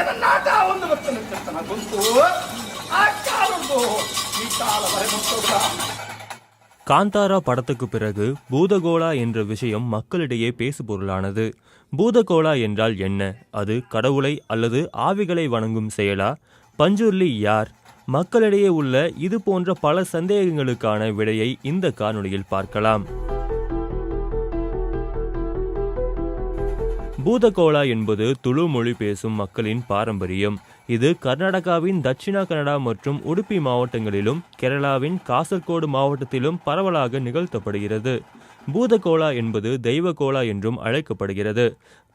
ಎನ್ನಾಟ ಒಂದು ಮತ್ತು ನಿಂತಿರ್ತಾನ ಗೊತ್ತು ಆ ಕಾಲದ್ದು ಈ ಕಾಲ ವರೆ ಮುಟ್ಟೋದ காந்தாரா படத்துக்கு பிறகு பூதகோளா என்ற விஷயம் மக்களிடையே பேசுபொருளானது பூதகோளா என்றால் என்ன அது கடவுளை அல்லது ஆவிகளை வணங்கும் செயலா பஞ்சுர்லி யார் மக்களிடையே உள்ள இது போன்ற பல சந்தேகங்களுக்கான விடையை இந்த காணொளியில் பார்க்கலாம் பூதகோலா என்பது துளு மொழி பேசும் மக்களின் பாரம்பரியம். இது கர்நாடகாவின் தட்சிணா கன்னடா மற்றும் உடுப்பி மாவட்டங்களிலும் கேரளாவின் காசர்கோடு மாவட்டத்திலும் பரவலாக நிகழ்த்தப்படுகிறது. பூதகோலா என்பது தெய்வ கோலா என்றும் அழைக்கப்படுகிறது.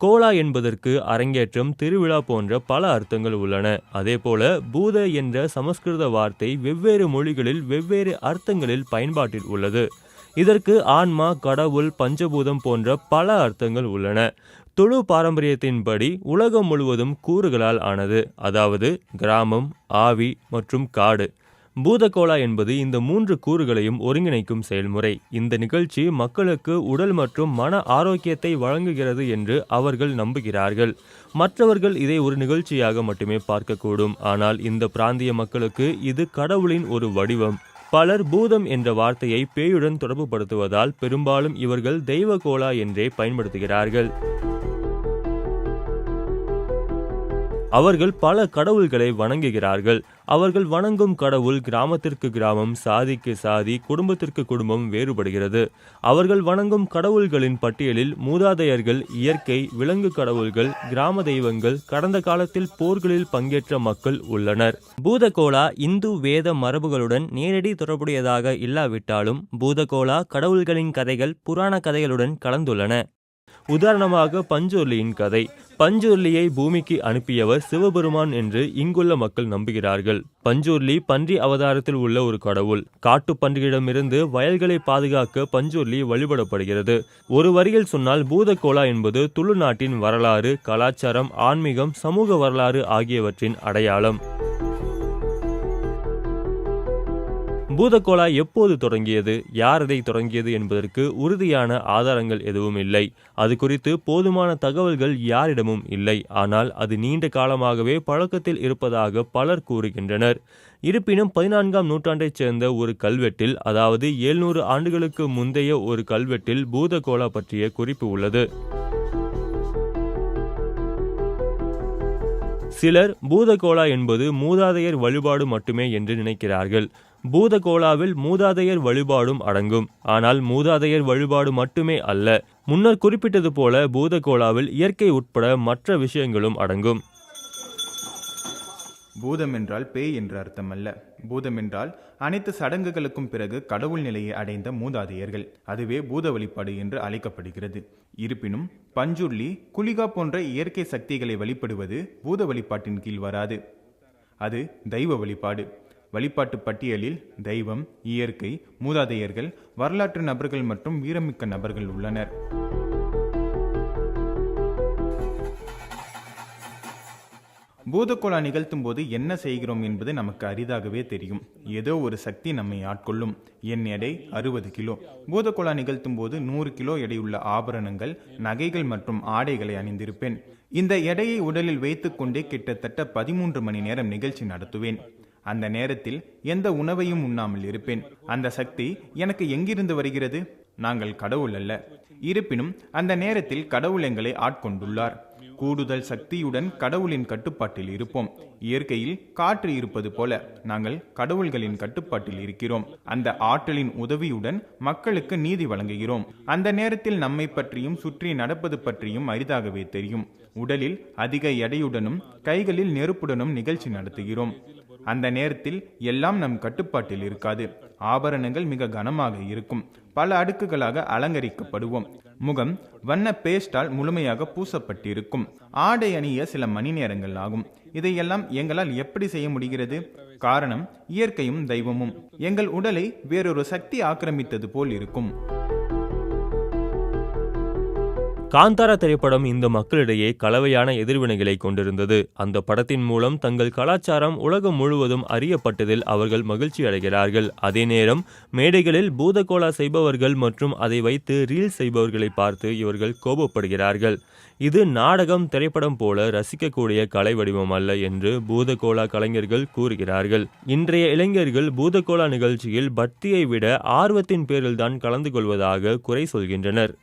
கோலா என்பதற்கு அரங்கேற்றம் திருவிழா போன்ற பல அர்த்தங்கள் உள்ளன. அதேபோல பூத என்ற சமஸ்கிருத வார்த்தை வெவ்வேறு மொழிகளில் வெவ்வேறு அர்த்தங்களில் பயன்பாட்டில் உள்ளது. இதற்கு ஆன்மா கடவுள் பஞ்சபூதம் போன்ற பல அர்த்தங்கள் உள்ளன. துளு பாரம்பரியத்தின்படி உலகம் முழுவதும் கூறுகளால் ஆனது. அதாவது கிராமம் ஆவி மற்றும் காடு. பூதகோளா என்பது இந்த மூன்று கூறுகளையும் ஒருங்கிணைக்கும் செயல்முறை. இந்த நிகழ்ச்சி மக்களுக்கு உடல் மற்றும் மன ஆரோக்கியத்தை வழங்குகிறது என்று அவர்கள் நம்புகிறார்கள். மற்றவர்கள் இதை ஒரு நிகழ்ச்சியாக மட்டுமே பார்க்கக்கூடும். ஆனால் இந்த பிராந்திய மக்களுக்கு இது கடவுளின் ஒரு வடிவம். பலர் பூதம் என்ற வார்த்தையை பேயுடன் தொடர்புபடுத்துவதால் பெரும்பாலும் இவர்கள் தெய்வ கோலா என்றே பயன்படுத்துகிறார்கள். அவர்கள் பல கடவுள்களை வணங்குகிறார்கள். அவர்கள் வணங்கும் கடவுள் கிராமத்திற்கு கிராமம் சாதிக்கு சாதி குடும்பத்திற்கு குடும்பம் வேறுபடுகிறது. அவர்கள் வணங்கும் கடவுள்களின் பட்டியலில் மூதாதையர்கள் இயற்கை விலங்கு கடவுள்கள் கிராம தெய்வங்கள் கடந்த காலத்தில் போர்களில் பங்கேற்ற மக்கள் உள்ளனர். பூதகோலா இந்து வேத மரபுகளுடன் நேரடி தொடர்புடையதாக இல்லாவிட்டாலும் பூதகோலா கடவுள்களின் கதைகள் புராண கதைகளுடன் கலந்துள்ளன. உதாரணமாக பஞ்சோலியின் கதை. பஞ்சுருளியை பூமிக்கு அனுப்பியவர் சிவபெருமான் என்று இங்குள்ள மக்கள் நம்புகிறார்கள். பஞ்சுருளி பன்றி அவதாரத்தில் உள்ள ஒரு கடவுள். காட்டு பன்றியிடமிருந்து வயல்களை பாதுகாக்க பஞ்சுருளி வழிபடப்படுகிறது. ஒரு வரியில் சொன்னால் பூதகோலா என்பது துளு நாட்டின் வரலாறு கலாச்சாரம் ஆன்மீகம் சமூக வரலாறு ஆகியவற்றின் அடையாளம். பூதகோலா எப்போது தொடங்கியது யார் இதை தொடங்கியது என்பதற்கு உறுதியான ஆதாரங்கள் எதுவும் இல்லை. அது குறித்து போதுமான தகவல்கள் யாரிடமும் இல்லை. ஆனால் அது நீண்ட காலமாகவே பழக்கத்தில் இருப்பதாக பலர் கூறுகின்றனர். இருப்பினும் பதினான்காம் நூற்றாண்டைச் சேர்ந்த ஒரு கல்வெட்டில் அதாவது எழுநூறு ஆண்டுகளுக்கு முந்தைய ஒரு கல்வெட்டில் பூதகோலா பற்றிய குறிப்பு உள்ளது. சிலர் பூதகோலா என்பது மூதாதையர் வழிபாடு மட்டுமே என்று நினைக்கிறார்கள். பூதகோலாவில் மூதாதையர் வழிபாடும் அடங்கும். ஆனால் மூதாதையர் வழிபாடு மட்டுமே அல்ல. முன்னர் குறிப்பிட்டது போல பூதகோலாவில் இயற்கை உட்பட மற்ற விஷயங்களும் அடங்கும். பூதம் என்றால் பேய் என்று அர்த்தமல்ல. பூதம் என்றால் அனைத்து சடங்குகளுக்கும் பிறகு கடவுள் நிலையை அடைந்த மூதாதையர்கள். அதுவே பூத வழிபாடு என்று அழைக்கப்படுகிறது. இருப்பினும் பஞ்சுர்லி குலிகா போன்ற இயற்கை சக்திகளை வழிபடுவது பூத வழிபாட்டின் கீழ் வராது. அது தெய்வ வழிபாடு. வழிபாட்டு பட்டியலில் தெய்வம் இயற்கை மூதாதையர்கள் வரலாற்று நபர்கள் மற்றும் வீரமிக்க நபர்கள் உள்ளனர். பூதக்கோளா நிகழ்த்தும் போது என்ன செய்கிறோம் என்பது நமக்கு அரிதாகவே தெரியும். ஏதோ ஒரு சக்தி நம்மை ஆட்கொள்ளும். என் எடை அறுபது கிலோ. பூதக்கோளா நிகழ்த்தும் போது நூறு கிலோ எடையுள்ள ஆபரணங்கள் நகைகள் மற்றும் ஆடைகளை அணிந்திருப்பேன். இந்த எடையை உடலில் வைத்துக்கொண்டே கிட்டத்தட்ட பதிமூன்று மணி நேரம் நிகழ்ச்சி நடத்துவேன். அந்த நேரத்தில் எந்த உணவையும் உண்ணாமல் இருப்பேன். அந்த சக்தி எனக்கு எங்கிருந்து வருகிறது? நாங்கள் கடவுள் அல்ல. இருப்பினும் அந்த நேரத்தில் கடவுள் எங்களை ஆட்கொண்டுள்ளார். கூடுதல் சக்தியுடன் கடவுளின் கட்டுப்பாட்டில் இருப்போம். இயற்கையில் காற்று இருப்பது போல நாங்கள் கடவுள்களின் கட்டுப்பாட்டில் இருக்கிறோம். அந்த ஆற்றலின் உதவியுடன் மக்களுக்கு நீதி வழங்குகிறோம். அந்த நேரத்தில் நம்மை பற்றியும் சுற்றி நடப்பது பற்றியும் அரிதாகவே தெரியும். உடலில் அதிக எடையுடனும் கைகளில் நெருப்புடனும் நிகழ்ச்சி நடத்துகிறோம். அந்த நேரத்தில் எல்லாம் நம் கட்டுப்பாட்டில் இருக்காது. ஆபரணங்கள் மிக கனமாக இருக்கும். பல அடுக்குகளாக அலங்கரிக்கப்படுவோம். முகம் வண்ண பேஸ்டால் முழுமையாக பூசப்பட்டிருக்கும். ஆடை அணிய சில மணி நேரங்கள் ஆகும். இதையெல்லாம் எங்களால் எப்படி செய்ய முடிகிறது? காரணம் இயற்கையும் தெய்வமும். எங்கள் உடலை வேறொரு சக்தி ஆக்கிரமித்தது போல் இருக்கும். காந்தாரா திரைப்படம் இந்த மக்களிடையே கலவையான எதிர்வினைகளை கொண்டிருந்தது. அந்த படத்தின் மூலம் தங்கள் கலாச்சாரம் உலகம் முழுவதும் அறியப்பட்டதில் அவர்கள் மகிழ்ச்சி அடைகிறார்கள். அதே நேரம் மேடைகளில் பூதகோலா செய்பவர்கள் மற்றும் அதை வைத்து ரீல்ஸ் செய்பவர்களை பார்த்து இவர்கள் கோபப்படுகிறார்கள். இது நாடகம் திரைப்படம் போல ரசிக்கக்கூடிய கலை வடிவம் அல்ல என்று பூதகோலா கலைஞர்கள் கூறுகிறார்கள். இன்றைய இளைஞர்கள் பூதகோலா நிகழ்ச்சியில் பக்தியை விட ஆர்வத்தின் பேரில்தான் கலந்து கொள்வதாக குறை சொல்கின்றனர்.